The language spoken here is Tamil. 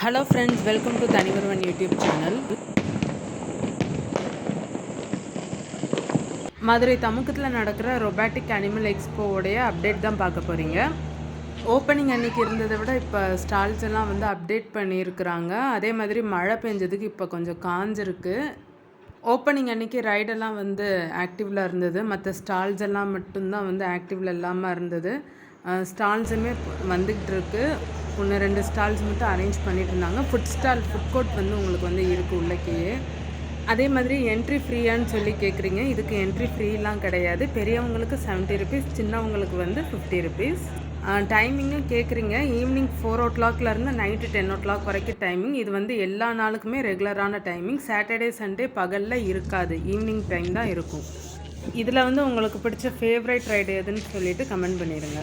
ஹலோ ஃப்ரெண்ட்ஸ் வெல்கம் டு தனிவருவன் யூடியூப் சேனல் மதுரை தமுக்கத்தில் நடக்கிற ரொபாட்டிக் அனிமல் எக்ஸ்போவோடைய அப்டேட் தான் பார்க்க போகிறீங்க ஓப்பனிங் அன்னைக்கு இருந்ததை விட இப்போ ஸ்டால்ஸ் எல்லாம் வந்து அப்டேட் பண்ணியிருக்கிறாங்க. அதே மாதிரி மழை பெஞ்சதுக்கு இப்போ கொஞ்சம் காஞ்சிருக்கு. ஓப்பனிங் அன்னைக்கு ரைடெல்லாம் வந்து ஆக்டிவில் இருந்தது. மற்ற ஸ்டால்ஸ் எல்லாம் மட்டும்தான் வந்து ஆக்டிவில் இல்லாமல் இருந்தது. ஸ்டால்ஸுமே வந்துக்கிட்டு இருக்குது ஒன்று ரெண்டு ஸ்டால்ஸ் மட்டும் அரேஞ்ச் பண்ணிட்டு இருந்தாங்க ஃபுட் ஸ்டால் ஃபுட் கோர்ட் வந்து உங்களுக்கு வந்து இருக்குது உள்ளக்கேயே அதே மாதிரி என்ட்ரி ஃப்ரீயான்னு சொல்லி கேட்குறீங்க இதுக்கு என்ட்ரி ஃப்ரீலாம் கிடையாது. பெரியவங்களுக்கு செவன்ட்டி ருபீஸ் சின்னவங்களுக்கு வந்து ஃபிஃப்டி ருபீஸ் டைமிங்கும் கேட்குறீங்க ஈவினிங் ஃபோர் ஓ கிளாக்லேருந்து நைட்டு டென் ஓ கிளாக் வரைக்கும் டைமிங் இது வந்து எல்லா நாளுக்குமே ரெகுலரான டைமிங் சாட்டர்டே சண்டே பகலில் இருக்காது. ஈவினிங் டைம் தான் இருக்கும். இதில் வந்து உங்களுக்கு பிடிச்ச ஃபேவரட் ரைடு எதுன்னு சொல்லிட்டு கமெண்ட் பண்ணிடுங்க.